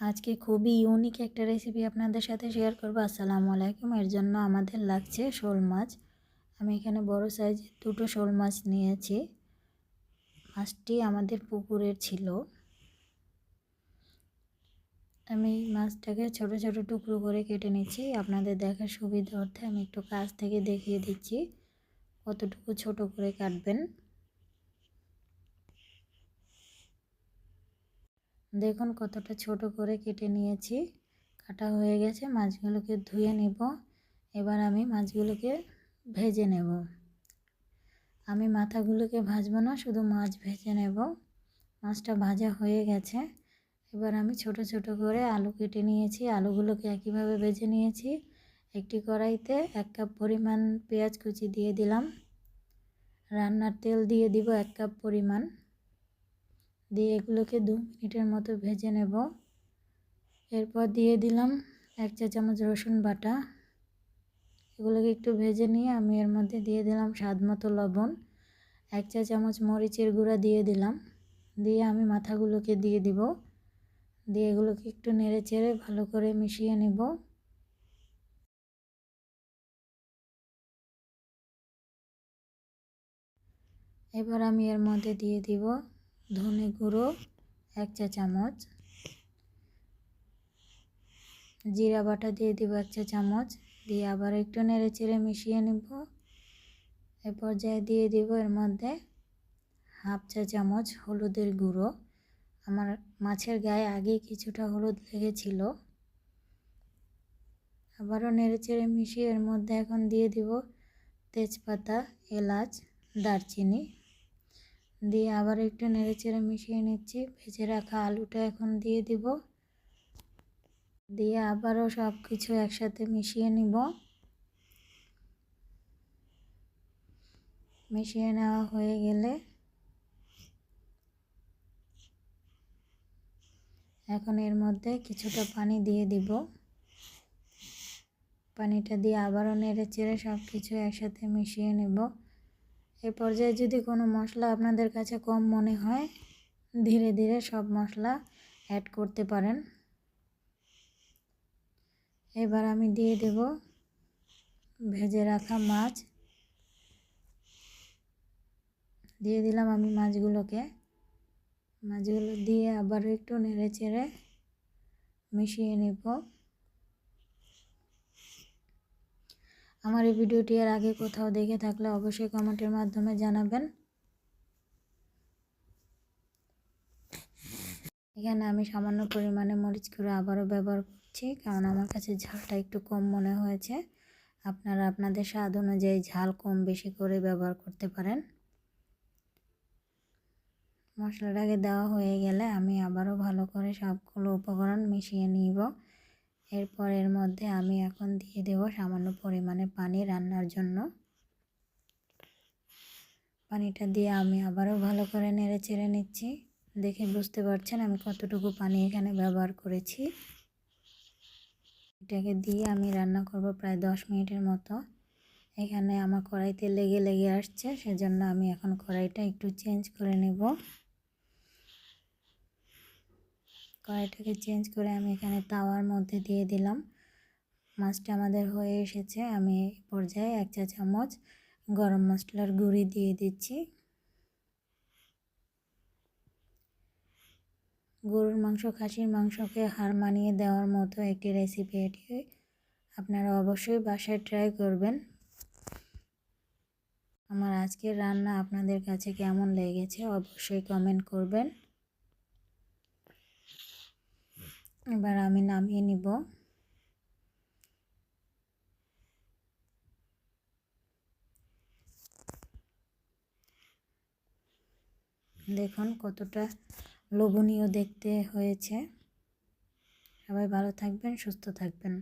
আজকে খুবই ইউনিক একটা রেসিপি আপনাদের সাথে শেয়ার করব। আসসালামু আলাইকুম। এর জন্য আমাদের লাগছে শোল মাছ। আমি এখানে বড় সাইজের দুটো শোল মাছ নিয়েছি। মাছটি আমাদের পুকুরের ছিল। আমি মাছটাকে ছোট ছোট টুকরো করে কেটে নিচ্ছি। আপনাদের দেখার সুবিধা অর্থে আমি একটু কাছ থেকে দেখিয়ে দিচ্ছি। কতটুকু ছোট করে কাটবেন? দেখুন কতটা ছোট করে কেটে নিয়েছি। কাটা হয়ে গেছে, মাছগুলোকে ধুয়ে নেব। এবার আমি মাছগুলোকে ভেজে নেব। আমি মাথাগুলোকে ভাজবো না, শুধু মাছ ভেজে নেব। মাছটা ভাজা হয়ে গেছে। এবার আমি ছোট ছোট করে আলু কেটে নিয়েছি। আলুগুলোকে একইভাবে ভেজে নিয়েছি। একটি কড়াইতে এক কাপ পরিমাণ পেঁয়াজ কুচি দিয়ে দিলাম। রান্নার তেল দিয়ে দিব এক কাপ পরিমাণ। দিয়ে এগুলোকে দু মিনিটের মতো ভেজে নেব। এরপর দিয়ে দিলাম এক চা চামচ রসুন বাটা। এগুলোকে একটু ভেজে নিয়ে আমি এর মধ্যে দিয়ে দিলাম স্বাদ মতো লবণ। এক চা চামচ মরিচের গুঁড়া দিয়ে দিলাম। দিয়ে আমি মাথাগুলোকে দিয়ে দিব। দিয়ে এগুলোকে একটু নেড়ে চেড়ে ভালো করে মিশিয়ে নেব। এবার আমি এর মধ্যে দিয়ে দিব ধনে গুঁড়ো, এক চা চামচ। জিরা বাটা দিয়ে দিব এক চা চামচ। দিয়ে আবার একটু নেড়ে চেড়ে মিশিয়ে নেব। এ পর্যায়ে দিয়ে দিব এর মধ্যে হাফ চা চামচ হলুদের গুঁড়ো। আমার মাছের গায়ে আগে কিছুটা হলুদ লেগেছিল। আবারও নেড়ে চেড়ে মিশিয়ে এর মধ্যে এখন দিয়ে দিব তেজপাতা, এলাচ, দারচিনি। দিয়ে আবার একটু নেড়ে চেড়ে মিশিয়ে নিচ্ছি। ভেজে রাখা আলুটা এখন দিয়ে দিব। দিয়ে আবারও সব কিছু একসাথে মিশিয়ে নিব। মিশিয়ে নেওয়া হয়ে গেলে এখন এর মধ্যে কিছুটা পানি দিয়ে দিব। পানিটা দিয়ে আবারও নেড়ে চেড়ে সব কিছু একসাথে মিশিয়ে নেব। এ পর্যায়ে যদি কোনো মশলা আপনাদের কাছে কম মনে হয়, ধীরে ধীরে সব মশলা অ্যাড করতে পারেন। এবার আমি দিয়ে দেব ভেজে রাখা মাছ। দিয়ে দিলাম আমি মাছগুলোকে। মাছগুলো দিয়ে আবার একটু নেড়ে চেড়ে মিশিয়ে নেব। আমার এই ভিডিওটি এর আগে কোথাও দেখে থাকলে অবশ্যই কমেন্টের মাধ্যমে জানাবেন। এখানে আমি সামান্য পরিমাণে মরিচ করে আবারও ব্যবহার করছি, কারণ আমার কাছে ঝালটা একটু কম মনে হয়েছে। আপনারা আপনাদের স্বাদ অনুযায়ী ঝাল কম বেশি করে ব্যবহার করতে পারেন। মশলাটাকে দেওয়া হয়ে গেলে আমি আবারও ভালো করে সবগুলো উপকরণ মিশিয়ে নিব। এরপর এর মধ্যে আমি এখন দিয়ে দেব সামান্য পরিমাণে পানি রান্নার জন্য। পানিটা দিয়ে আমি আবারও ভালো করে নেড়ে চেড়ে নিচ্ছি। দেখে বুঝতে পারছেন আমি কতটুকু পানি এখানে ব্যবহার করেছি। এটাকে দিয়ে আমি রান্না করব প্রায় দশ মিনিটের মতো। এখানে আমার কড়াইতে লেগে লেগে আসছে, সেজন্য আমি এখন কড়াইটা একটু চেঞ্জ করে নেব। কড়াইটাকে চেঞ্জ করে আমি এখানে তাওয়ার মধ্যে দিয়ে দিলাম। মাছটা আমাদের হয়ে এসেছে, আমি পর্যায়ে এক চা চামচ গরম মশলার গুঁড়ি দিয়ে দিচ্ছি। গরুর মাংস, খাসির মাংসকে হার মানিয়ে দেওয়ার মতো একটি রেসিপি এটি। আপনারা অবশ্যই বাসায় ট্রাই করবেন। আমার আজকের রান্না আপনাদের কাছে কেমন লেগেছে অবশ্যই কমেন্ট করবেন। এবার আমি নামিয়ে নিব। দেখুন কতটা লোভনীয় দেখতে হয়েছে। সবাই ভালো থাকবেন সুস্থ থাকবেন।